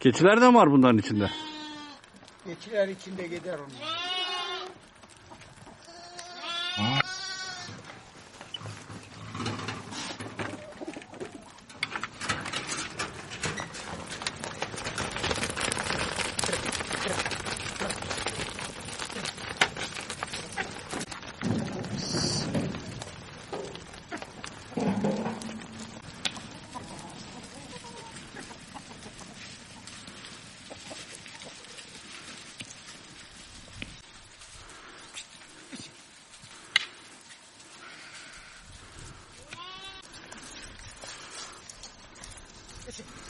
Keçiler de var bunların içinde? Geçiler içinde gider onlar. questions.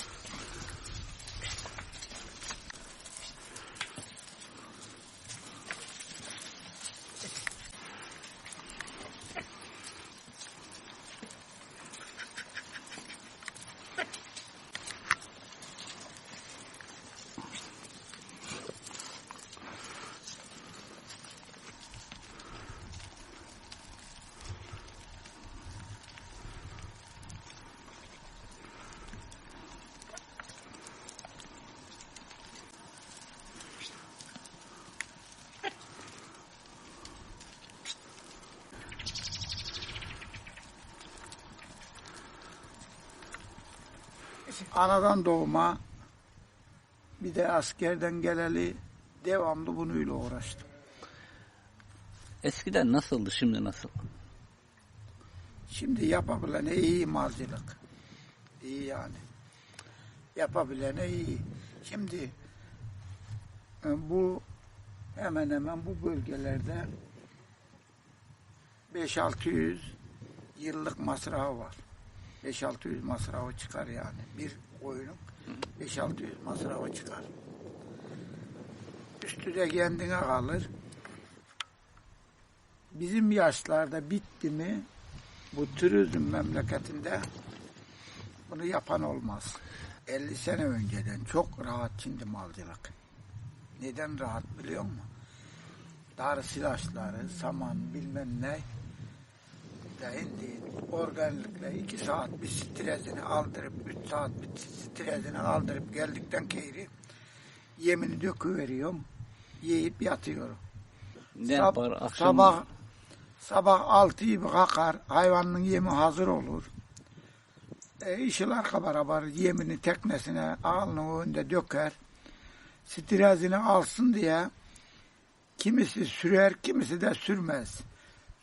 Anadan doğma bir de askerden geleli devamlı bununla uğraştım. Eskiden nasıldı şimdi nasıl? Şimdi yapabilene iyi malcılık. İyi yani. Yapabilene iyi. Şimdi e, bu hemen hemen bu bölgelerde 5-600 yıllık masrafı var. 5-600 masrafı çıkar yani. Bir koyunun 5-600 masrafı çıkar. Üstü de kendine kalır. Bizim yaşlarda bitti mi bu turizm memleketinde bunu yapan olmaz. 50 sene önceden çok rahat şimdi malcılık. Neden rahat biliyor musun? Dar silahları, saman bilmem ne. Da şimdi organikle iki saat bir strezini aldırıp, üç saat bir strezini aldırıp geldikten keyri yemini döküveriyorum. Yiyip yatıyorum. Ne Sab- yapar akşam? Sabah sabah altı gibi kalkar. Hayvanın yemi hazır olur. E, işiler beraber yemini teknesine alnının önünde döker. Strezini alsın diye kimisi sürer, kimisi de sürmez.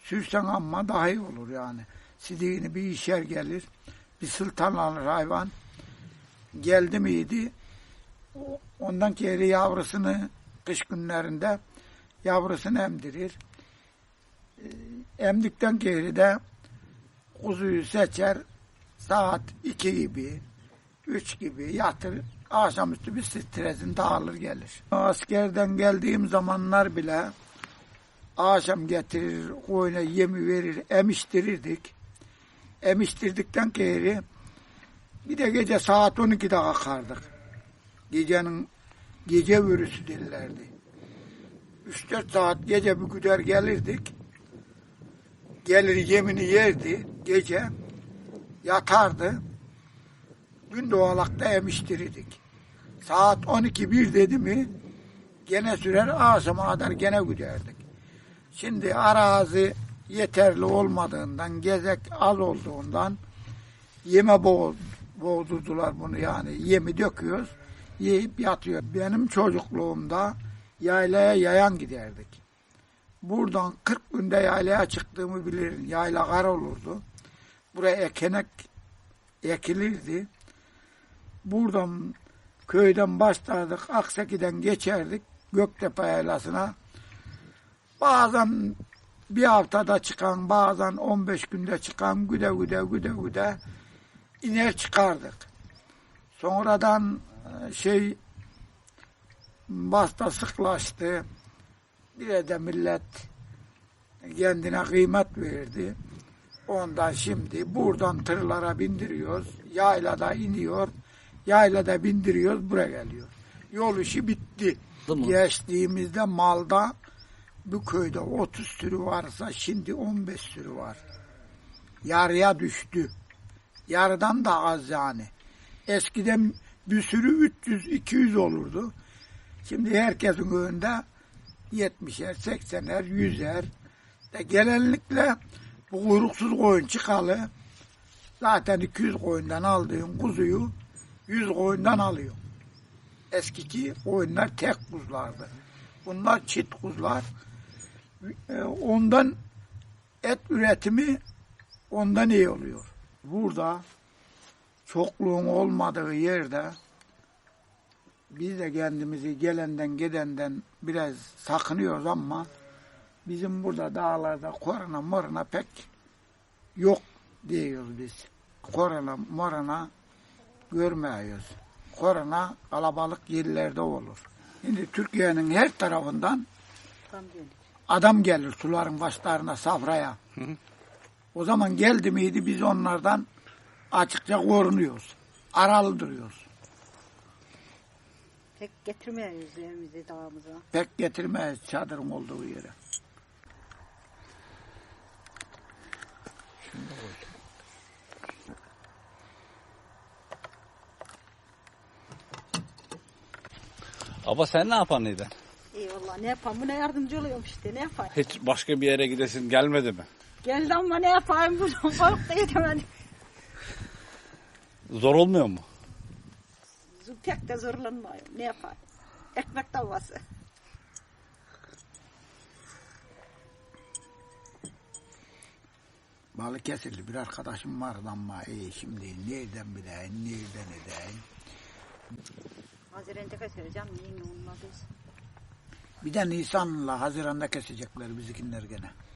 Sürsen ama daha iyi olur yani. Sidiğini bir işer gelir. Bir sıltanlanır hayvan. Geldi miydi? Ondan geri yavrusunu kış günlerinde yavrusunu emdirir. Ee, Emdikten geri de kuzuyu seçer saat iki gibi, üç gibi yatır. Akşamüstü bir stresin dağılır gelir. Askerden geldiğim zamanlar bile akşam getirir, koyuna yemi verir, emiştirirdik. Emiştirdikten geri bir de gece saat 12'de kalkardık. Gecenin gece vürüsü derlerdi. 3-4 saat gece bir güder gelirdik. Gelir yemini yerdi gece. Yatardı. Gün doğalakta emiştirirdik. Saat 12 bir dedi mi gene sürer akşama kadar gene güderdik. Şimdi arazi yeterli olmadığından, gezek az olduğundan yeme boğ, boğdurdular bunu yani. Yemi döküyoruz, yiyip yatıyor. Benim çocukluğumda yaylaya yayan giderdik. Buradan 40 günde yaylaya çıktığımı bilirim. Yayla kar olurdu. Buraya ekenek ekilirdi. Buradan köyden başlardık. Akseki'den geçerdik. Göktepe yaylasına. Bazen bir haftada çıkan, bazen 15 günde çıkan güde güde güde güde iner çıkardık. Sonradan e, şey basta sıklaştı. Bir de millet kendine kıymet verdi. Ondan şimdi buradan tırlara bindiriyoruz. Yaylada iniyor. Yaylada bindiriyoruz. Buraya geliyor. Yol işi bitti. Geçtiğimizde malda bu köyde 30 sürü varsa şimdi 15 sürü var. Yarıya düştü. Yarıdan da az yani. Eskiden bir sürü 300-200 olurdu. Şimdi herkesin önünde 70'er, 80'er, 100'er. De genellikle bu kuyruksuz koyun çıkalı zaten 200 koyundan aldığın kuzuyu 100 koyundan alıyor. Eskiki koyunlar tek kuzulardı. Bunlar çift kuzular. E, Ondan et üretimi ondan iyi oluyor. Burada çokluğun olmadığı yerde biz de kendimizi gelenden gidenden biraz sakınıyoruz ama bizim burada dağlarda korona morona pek yok diyoruz biz. Korona morona görmüyoruz. Korona kalabalık yerlerde olur. Şimdi Türkiye'nin her tarafından adam gelir suların başlarına safraya. O zaman geldi miydi biz onlardan açıkça korunuyoruz. Aralı duruyoruz. Pek getirmeyiz evimizi dağımıza. Pek getirmeyiz çadırın olduğu yere. Ama sen ne yapan ne yapayım buna yardımcı oluyorum işte ne yapayım. Hiç başka bir yere gidesin gelmedi mi? Geldi ama ne yapayım bunu korktu yetemedim. Zor olmuyor mu? Pek de zorlanmıyorum ne yapayım. Ekmek tavası. Balıkesirli bir arkadaşım vardı ama iyi şimdi nereden bileyim, nereden edeyim. Haziran'da kaçıracağım yine olmadıysa. Bir de Nisan'la Haziran'da kesecekler bizimkiler gene.